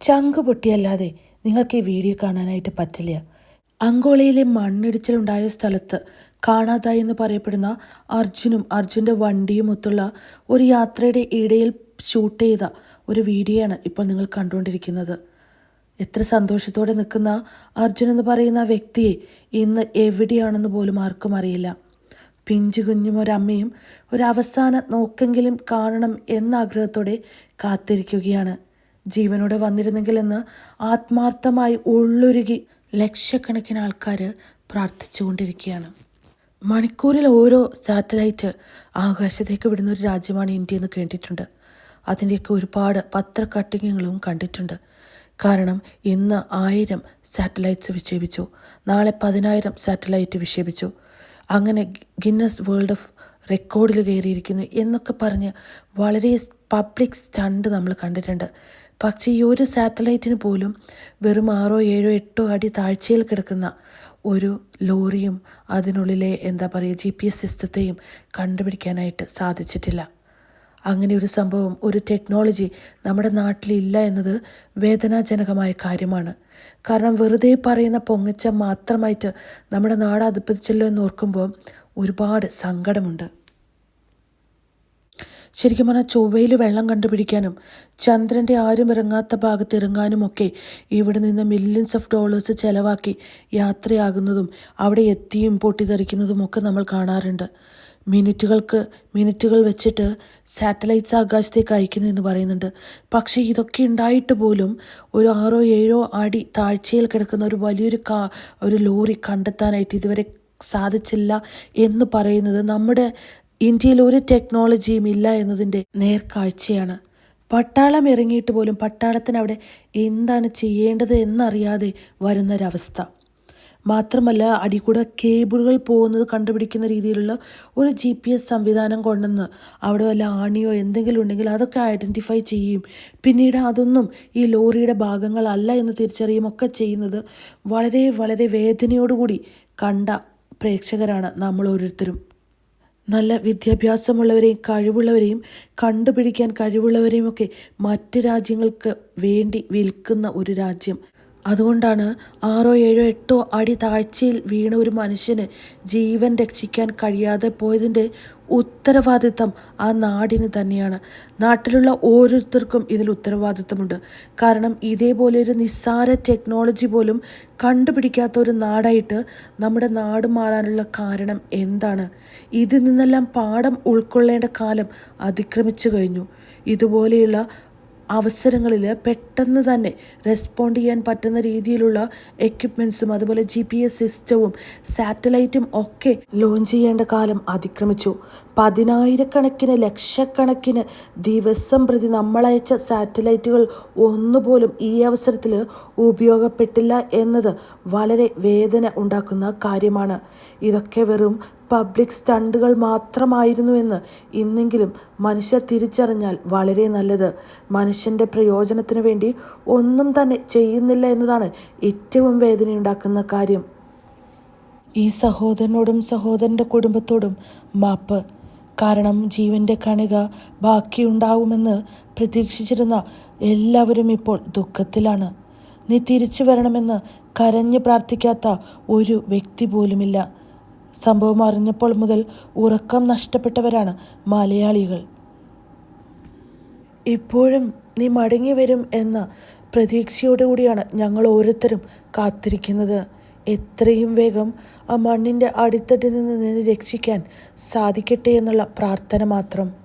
ചങ്ക് പൊട്ടിയല്ലാതെ നിങ്ങൾക്ക് ഈ വീഡിയോ കാണാനായിട്ട് പറ്റില്ല. അങ്കോളയിലെ മണ്ണിടിച്ചിലുണ്ടായ സ്ഥലത്ത് കാണാതായി എന്ന് പറയപ്പെടുന്ന അർജുനും അർജുന്റെ വണ്ടിയും ഒത്തുള്ള ഒരു യാത്രയുടെ ഇടയിൽ ഷൂട്ട് ചെയ്ത ഒരു വീഡിയോ ആണ് ഇപ്പോൾ നിങ്ങൾ കണ്ടുകൊണ്ടിരിക്കുന്നത്. എത്ര സന്തോഷത്തോടെ നിൽക്കുന്ന അർജുൻ എന്ന് പറയുന്ന വ്യക്തിയെ ഇന്ന് എവിടെയാണെന്ന് പോലും ആർക്കും അറിയില്ല. പിഞ്ചു കുഞ്ഞും ഒരമ്മയും ഒരവസാന നോക്കെങ്കിലും കാണണം എന്ന ആഗ്രഹത്തോടെ കാത്തിരിക്കുകയാണ്. ജീവനോടെ വന്നിരുന്നെങ്കിൽ എന്ന് ആത്മാർത്ഥമായി ഉള്ളൊരുകി ലക്ഷക്കണക്കിന് ആൾക്കാർ പ്രാർത്ഥിച്ചുകൊണ്ടിരിക്കുകയാണ്. മണിക്കൂറിൽ ഓരോ സാറ്റലൈറ്റ് ആകാശത്തേക്ക് വിടുന്ന ഒരു രാജ്യമാണ് ഇന്ത്യ എന്ന് കേട്ടിട്ടുണ്ട്. അതിന്റെയൊക്കെ ഒരുപാട് പത്ര കട്ടിങ്ങുകളും കണ്ടിട്ടുണ്ട്. കാരണം ഇന്ന് ആയിരം സാറ്റലൈറ്റ്സ് വിക്ഷേപിച്ചു. നാളെ പതിനായിരം സാറ്റലൈറ്റ് വിക്ഷേപിച്ചു. അങ്ങനെ ഗിന്നസ് വേൾഡ് ഓഫ് റെക്കോർഡിൽ കയറിയിരിക്കുന്നു എന്നൊക്കെ പറഞ്ഞ് വളരെ പബ്ലിക് സ്റ്റണ്ട് നമ്മൾ കണ്ടിട്ടുണ്ട്. പക്ഷേ ഈ ഒരു സാറ്റലൈറ്റിന് പോലും വെറും ആറോ ഏഴോ എട്ടോ അടി താഴ്ചയിൽ കിടക്കുന്ന ഒരു ലോറിയും അതിനുള്ളിലെ എന്താ പറയുക ജി പി എസ് സിസ്റ്റത്തെയും കണ്ടുപിടിക്കാനായിട്ട് സാധിച്ചിട്ടില്ല. അങ്ങനെ ഒരു സംഭവം ഒരു ടെക്നോളജി നമ്മുടെ നാട്ടിലില്ല എന്നത് വേദനാജനകമായ കാര്യമാണ്. കാരണം വെറുതെ പറയുന്ന പൊങ്ങച്ച മാത്രമായിട്ട് നമ്മുടെ നാട് അതിപ്പതിച്ചല്ലോ എന്ന് ഓർക്കുമ്പോൾ ഒരുപാട് സങ്കടമുണ്ട്. ശരിക്കും പറഞ്ഞാൽ ചൊവ്വയിൽ വെള്ളം കണ്ടുപിടിക്കാനും ചന്ദ്രന്റെ ആരും ഇറങ്ങാത്ത ഭാഗത്ത് ഇറങ്ങാനുമൊക്കെ ഇവിടെ നിന്ന് മില്യൻസ് ഓഫ് ഡോളേഴ്സ് ചിലവാക്കി യാത്രയാകുന്നതും അവിടെ എത്തിയും പൊട്ടിത്തെറിക്കുന്നതും ഒക്കെ നമ്മൾ കാണാറുണ്ട്. മിനിറ്റുകൾക്ക് മിനിറ്റുകൾ വെച്ചിട്ട് സാറ്റലൈറ്റ്സ് ആകാശത്തേക്ക് അയക്കുന്നു എന്ന് പറയുന്നുണ്ട്. പക്ഷേ ഇതൊക്കെ ഉണ്ടായിട്ട് പോലും ഒരു ആറോ ഏഴോ അടി താഴ്ചയിൽ കിടക്കുന്ന ഒരു വലിയൊരു കാ ഒരു ലോറി കണ്ടെത്താനായിട്ട് ഇതുവരെ സാധിച്ചില്ല എന്ന് പറയുന്നത് നമ്മുടെ ഇന്ത്യയിൽ ഒരു ടെക്നോളജിയും ഇല്ല എന്നതിന്റെ നേർക്കാഴ്ചയാണ്. പട്ടാളം ഇറങ്ങിയിട്ട് പോലും പട്ടാളത്തിന് അവിടെ എന്താണ് ചെയ്യേണ്ടത് എന്നറിയാതെ വരുന്നൊരവസ്ഥ. മാത്രമല്ല അടികൂടെ കേബിളുകൾ പോകുന്നത് കണ്ടുപിടിക്കുന്ന രീതിയിലുള്ള ഒരു ജി പി എസ് സംവിധാനം കൊണ്ടുവന്ന് അവിടെ വല്ല ആണിയോ എന്തെങ്കിലും ഉണ്ടെങ്കിൽ അതൊക്കെ ഐഡന്റിഫൈ ചെയ്യും. പിന്നീട് അതൊന്നും ഈ ലോറിയുടെ ഭാഗങ്ങളല്ല എന്ന് തിരിച്ചറിയും ഒക്കെ ചെയ്യുന്നത് വളരെ വളരെ വേദനയോടുകൂടി കണ്ട പ്രേക്ഷകരാണ് നമ്മൾ ഓരോരുത്തരും. നല്ല വിദ്യാഭ്യാസമുള്ളവരെയും കഴിവുള്ളവരെയും കണ്ടുപിടിക്കാൻ കഴിവുള്ളവരെയും ഒക്കെ മറ്റ് രാജ്യങ്ങൾക്ക് വേണ്ടി വിൽക്കുന്ന ഒരു രാജ്യം. അതുകൊണ്ടാണ് ആറോ ഏഴോ എട്ടോ അടി താഴ്ചയിൽ വീണ ഒരു മനുഷ്യന് ജീവൻ രക്ഷിക്കാൻ കഴിയാതെ പോയതിന്റെ ഉത്തരവാദിത്തം ആ നാടിന് തന്നെയാണ്. നാട്ടിലുള്ള ഓരോരുത്തർക്കും ഇതിൽ ഉത്തരവാദിത്തമുണ്ട്. കാരണം ഇതേപോലെ ഒരു നിസ്സാര ടെക്നോളജി പോലും കണ്ടുപിടിക്കാത്ത ഒരു നാടായിട്ട് നമ്മുടെ നാട് മാറാനുള്ള കാരണം എന്താണ്? ഇതിൽ നിന്നെല്ലാം പാഠം ഉൾക്കൊള്ളേണ്ട കാലം അതിക്രമിച്ചു കഴിഞ്ഞു. ഇതുപോലെയുള്ള അവസരങ്ങളിൽ പെട്ടെന്ന് തന്നെ റെസ്പോണ്ട് ചെയ്യാൻ പറ്റുന്ന രീതിയിലുള്ള എക്യുപ്മെൻസും അതുപോലെ ജി പി എസ് സിസ്റ്റവും സാറ്റലൈറ്റും ഒക്കെ ലോഞ്ച് ചെയ്യേണ്ട കാലം അതിക്രമിച്ചു. പതിനായിരക്കണക്കിന് ലക്ഷക്കണക്കിന് ദിവസം പ്രതി നമ്മളയച്ച സാറ്റലൈറ്റുകൾ ഒന്നുപോലും ഈ അവസരത്തിൽ ഉപയോഗപ്പെട്ടില്ല എന്നത് വളരെ വേദന ഉണ്ടാക്കുന്ന കാര്യമാണ്. ഇതൊക്കെ വെറും പബ്ലിക് സ്റ്റണ്ടുകൾ മാത്രമായിരുന്നുവെന്ന് ഇന്നെങ്കിലും മനുഷ്യർ തിരിച്ചറിഞ്ഞാൽ വളരെ നല്ലത്. മനുഷ്യന്റെ പ്രയോജനത്തിന് വേണ്ടി ഒന്നും തന്നെ ചെയ്യുന്നില്ല എന്നതാണ് ഏറ്റവും വേദനയുണ്ടാക്കുന്ന കാര്യം. ഈ സഹോദരനോടും സഹോദരന്റെ കുടുംബത്തോടും മാപ്പ്. കാരണം ജീവന്റെ കണിക ബാക്കിയുണ്ടാവുമെന്ന് പ്രതീക്ഷിച്ചിരുന്ന എല്ലാവരും ഇപ്പോൾ ദുഃഖത്തിലാണ്. നീ തിരിച്ചു വരണമെന്ന് കരഞ്ഞു പ്രാർത്ഥിക്കാത്ത ഒരു വ്യക്തി പോലുമില്ല. സംഭവം അറിഞ്ഞപ്പോൾ മുതൽ ഉറക്കം നഷ്ടപ്പെട്ടവരാണ് മലയാളികൾ. ഇപ്പോഴും നീ മടങ്ങി വരും എന്ന പ്രതീക്ഷയോടുകൂടിയാണ് ഞങ്ങൾ ഓരോരുത്തരും കാത്തിരിക്കുന്നത്. എത്രയും വേഗം ആ മണ്ണിന്റെ അടിത്തട്ടിൽ നിന്ന് നിന്നെ രക്ഷിക്കാൻ സാധിക്കട്ടെ എന്നുള്ള പ്രാർത്ഥന മാത്രം.